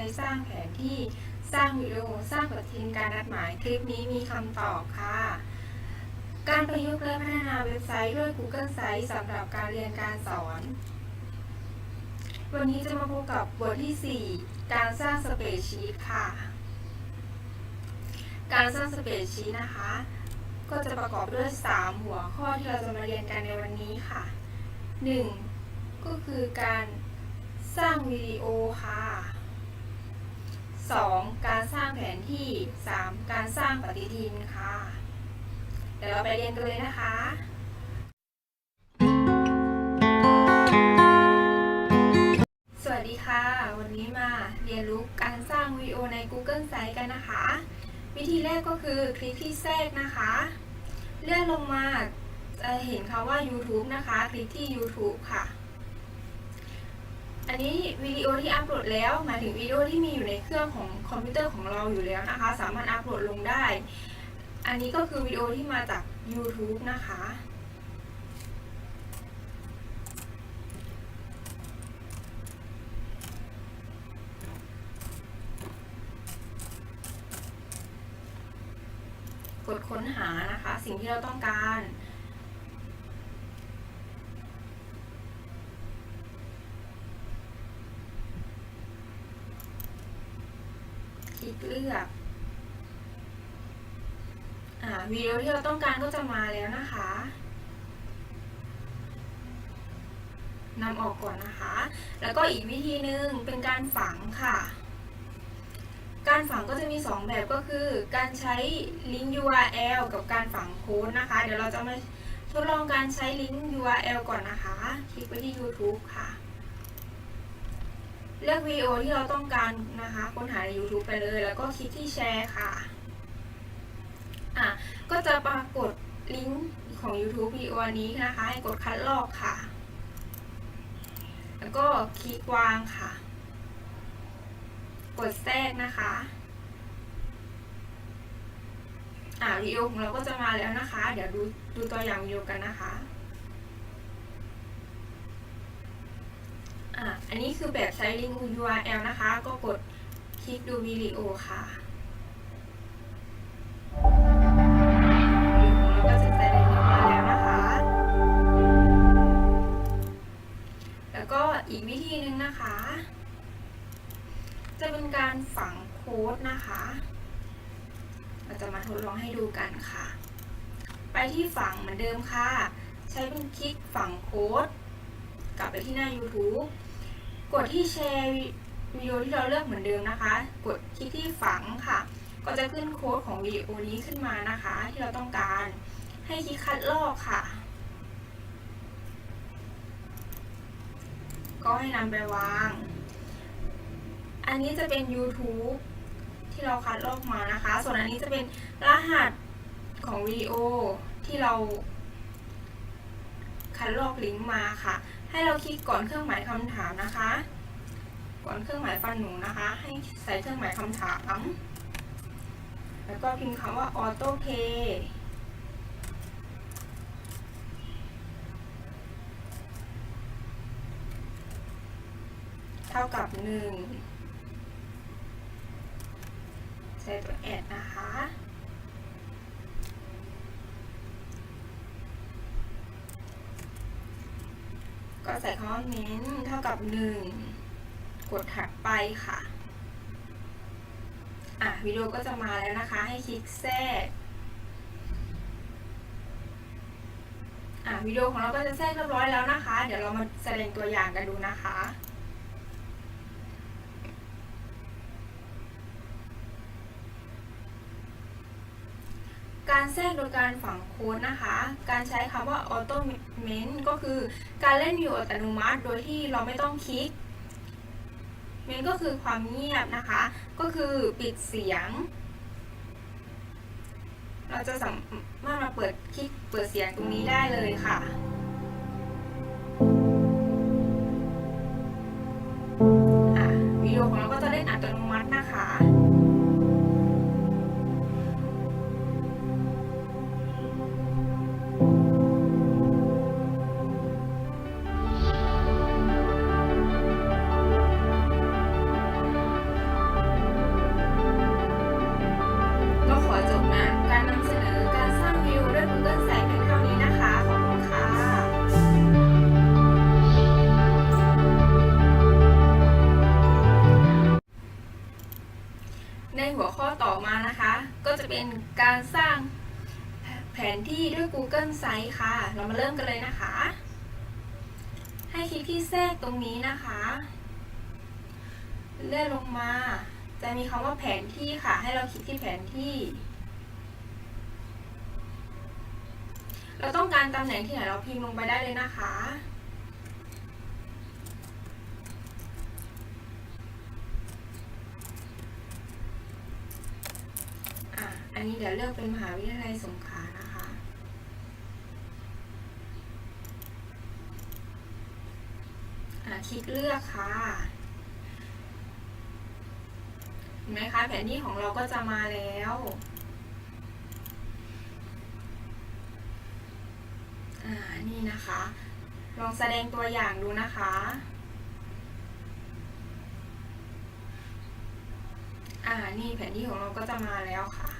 ช้สร้างแผนที่สร้างวิดีโอสร้างปฏิทินการนัดหมายคลิปนี้มีคำตอบค่ะ การประยุกต์และพัฒนาเว็บไซต์ด้วย Google Sites สำหรับการเรียนการสอน วันนี้จะมาพบกับบทที่ 4 การสร้างสเปรดชีตค่ะ การสร้างสเปรดชีตนะคะ ก็จะประกอบด้วย 3 หัวข้อที่เราจะมาเรียนกันในวันนี้ค่ะ 1. ก็คือการสร้างวิดีโอค่ะ 2. การสร้างแผนที่ 3. การสร้างปฏิทินค่ะ เดี๋ยวเราไปเรียนกันเลยนะคะสวัสดีค่ะ วันนี้มาเรียนรู้การสร้างวิดีโอใน Google Sites กันนะคะ วิธีแรกก็คือคลิกที่แทรกนะคะ เลื่อนลงมาจะเห็นคำว่า YouTube นะคะ คลิกที่ YouTube ค่ะ อันนี้วิดีโอที่อัปโหลดแล้วหมายถึงวิดีโอที่มีอยู่ในเครื่องของคอมพิวเตอร์ของเราอยู่แล้วนะคะ สามารถอัปโหลดลงได้ อันนี้ก็คือวิดีโอที่มาจาก YouTube นะคะกดค้นหานะคะ สิ่งที่เราต้องการ คลิก เลือกอวิดีโอที่เราต้องการก็จะมาแล้วนะคะนำออกก่อนนะคะ แล้วก็อีกวิธีหนึ่งเป็นการฝังค่ะ การฝังก็จะมี 2 แบบก็คือ การใช้ลิงก์ URL กับการฝังโค้ดนะคะ เดี๋ยวเราจะมาทดลองการใช้ลิงก์ URL ก่อนนะคะ คลิกไปที่ YouTube ค่ะ เลือกวิดีโอที่เราต้องการนะคะ ค้นหาใน YouTube ไปเลย แล้วก็คลิกที่แชร์ค่ะอะ ก็จะปรากฏลิงก์ของ YouTube วิดีโอนนี้นะคะ ให้กดคัดลอกค่ะ แล้วก็คลิกวางค่ะ กดแทรกนะคะอ่าวิดีโอของเราก็จะมาแล้วนะคะ เดี๋ยวดูดูตัวอย่างวิดีโอกันนะคะ อันนี้คือแบบใช้ลิงก์ URL นะคะ ก็กดคลิกดูวิดีโอค่ะวิดีโอของเราก็จะแสดงออกมาแล้วนะคะแล้วก็อีกวิธีหนึ่งนะคะ จะเป็นการฝังโค้ดนะคะ เราจะมาทดลองให้ดูกันค่ะ ไปที่ฝังเหมือนเดิมค่ะ ใช้เป็นคลิกฝังโค้ด กลับไปที่หน้า YouTube กดที่แชร์วิดีโอที่เราเลือกเหมือนเดิมนะคะ กดคลิกที่ฝังค่ะ ก็จะขึ้นโค้ดของวิดีโอนี้ขึ้นมานะคะ ที่เราต้องการ ให้คลิกคัดลอกค่ะ ก็ให้นำไปวาง อันนี้จะเป็น YouTube ที่เราคัดลอกมานะคะ ส่วนอันนี้จะเป็นรหัสของวิดีโอที่เรา คัดลอกลิงก์มาค่ะ ให้เราคลิกก่อนเครื่องหมายคำถามนะคะ ก่อนเครื่องหมายฟันหนูนะคะ ให้ใส่เครื่องหมายคำถาม แล้วก็พิมพ์คำว่า auto pay เท่ากับหนึ่งใส่ตัวแอดนะคะ ก็ ใส่คำว่าเม้นเท่ากับหนึ่งกดถัดไปค่ะ อะวิดีโอก็จะมาแล้วนะคะ ให้คลิกแทรกอะวิดีโอของเราก็จะแทรกเรียบร้อยแล้วนะคะ เดี๋ยวเรามาแสดงตัวอย่างกันดูนะคะ การแทรกโดยการฝังโค้ดนะคะ การใช้คำว่า automate ก็คือการเล่นอยู่อัตโนมัติ โดยที่เราไม่ต้องคลิกเมนก็คือความเงียบนะคะ ก็คือปิดเสียง เราจะสามารถมาเปิดคลิกเปิดเสียงตรงนี้ได้เลยค่ะ เป็นการสร้างแผนที่ด้วย Google Sites ค่ะ เรามาเริ่มกันเลยนะคะ ให้คลิกที่แทรกตรงนี้นะคะ เลื่อนลงมา จะมีคำว่าแผนที่ค่ะ ให้เราคลิกที่แผนที่ เราต้องการตำแหน่งที่ไหนเราพิมพ์ลงไปได้เลยนะคะ อะ อั นี้เดี๋ยวเลือกเป็นมหาวิทยาลัยสงขลานะคะอะคลิกเลือกค่ะเห็นไหมคะแผนที่ของเราก็จะมาแล้วอ่านี่นะคะ ลองแสดงตัวอย่างดูนะคะอ่า นี่แผนที่ของเราก็จะมาแล้วค่ะ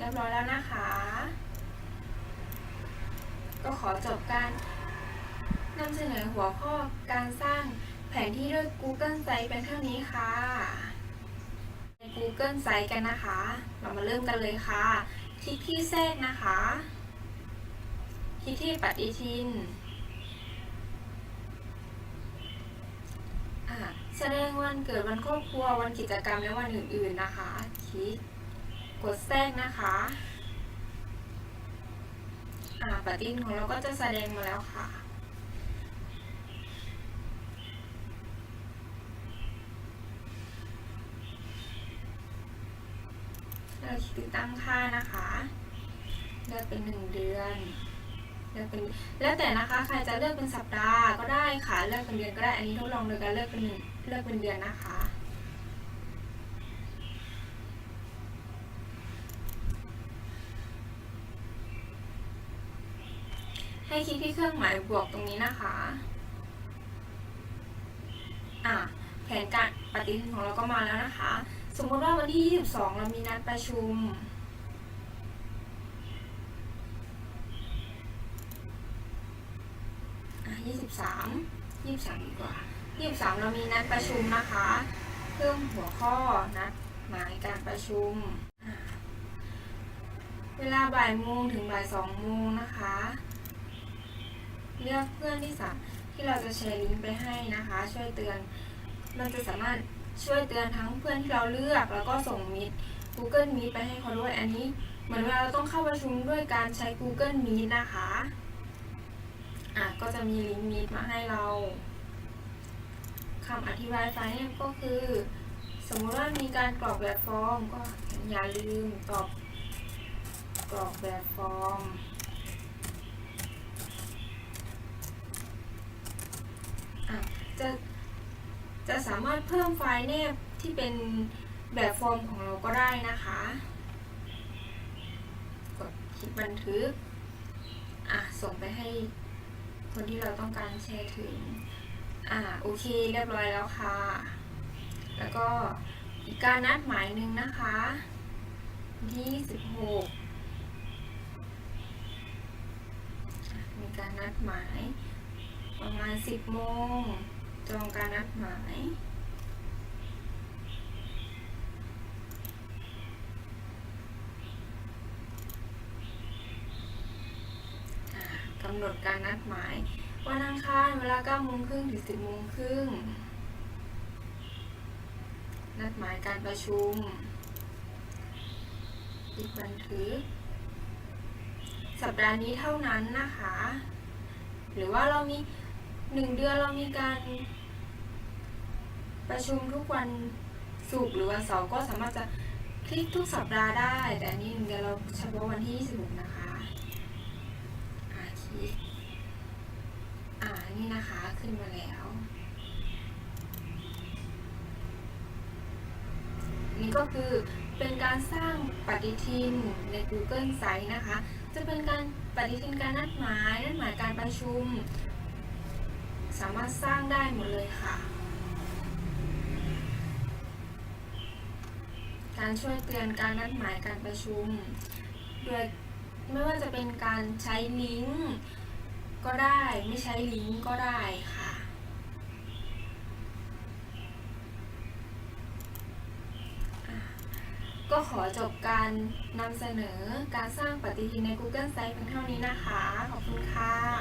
เรียบร้อยแล้วนะคะ ก็ขอจบการนำเสนอหัวข้อการสร้างแผนที่ด้วย Google Sites เป็นเท่านี้ค่ะใน Google Sites กันนะคะ เรามาเริ่มกันเลยค่ะ คลิกที่แทรกนะคะ คลิกที่ปฏิทินอ่าแสดงวันเกิดวันครอบครัววันกิจกรรมและวันอื่นๆนะคะ คลิก กดแทรกนะคะอ่าปฏิทินของเราก็จะแสดงมาแล้วค่ะ เราติดตั้งค่านะคะเลือกเป็นหนึ่งเดือนเลือกเป็นแล้วแต่นะคะใครจะเลือกเป็นสัปดาห์ก็ได้ค่ะเลือกเป็นเดือนก็ได้อันนี้ทดลองโดยการเลือกเป็นหนึ่งเลือกเป็นเดือนนะคะ ให้คลิกที่เครื่องหมายบวกตรงนี้นะคะ อะแผนการปฏิทินของเราก็มาแล้วนะคะ สมมติว่าวันที่ 22 เรามีนัดประชุม อะ 23 23ดีกว่า23 เรามีนัดประชุมนะคะ เพิ่มหัวข้อนัดหมายการประชุม เวลาบ่ายโมงถึงบ่ายสองโมงนะคะ เลือกเพื่อนที่สามที่เราจะแชร์ลิงก์ไปให้นะคะ ช่วยเตือนเราจะสามารถช่วยเตือนทั้งเพื่อนที่เราเลือกแล้วก็ส่งมิด Google Meet ไปให้เขาด้วยอันนี้ เหมือนเวลาเราต้องเข้าประชุมด้วยการใช้ Google Meet นะคะอะก็จะมีลิงก์ Meet มาให้เราคำอธิบายไฟล์เนี่ยก็คือ สมมติว่ามีการกรอกแบบฟอร์มก็อย่าลืมตอบกรอกแบบฟอร์ม อะ จะจะสามารถเพิ่มไฟล์แนบที่เป็นแบบฟอร์มของเราก็ได้นะคะ กดคลิกบันทึก อะ ส่งไปให้คนที่เราต้องการแชร์ถึง อะโอเค เรียบร้อยแล้วค่ะ แล้วก็อีกการนัดหมายหนึ่งนะคะวันที่16อะมีการนัดหมาย ประมาณ 10 โมงจองการนัดหมายกำหนดการนัดหมาย วันอังคารเวลา9โมงครึ่งถึง 10โมงครึ่ง นัดหมายการประชุมอีกบันทึกสัปดาห์นี้เท่านั้นนะคะ หรือว่าเรามี หนึ่งเดือนเรามีการ ประชุมทุกวันศุกร์หรือวันเสาร์ก็สามารถจะคลิกทุกสัปดาห์ได้ แต่อันนี้หนึ่งเดือนเราเฉพาะวันที่26นะคะอ่าคลิกอ่านี่นะคะขึ้นมาแล้ว นี่ก็คือเป็นการสร้างปฏิทินใน Google Sites นะคะ จะเป็นการปฏิทินการนัดหมาย นัดหมายการประชุม สามารถสร้างได้หมดเลยค่ะ การช่วยเตือนการนัดหมายการประชุม โดยไม่ว่าจะเป็นการใช้ลิงก์ก็ได้ไม่ใช้ลิงก์ก็ได้ค่ะ ก็ขอจบการนำเสนอการสร้างปฏิทินใน Google Sites เป็นเท่านี้นะคะ ขอบคุณค่ะ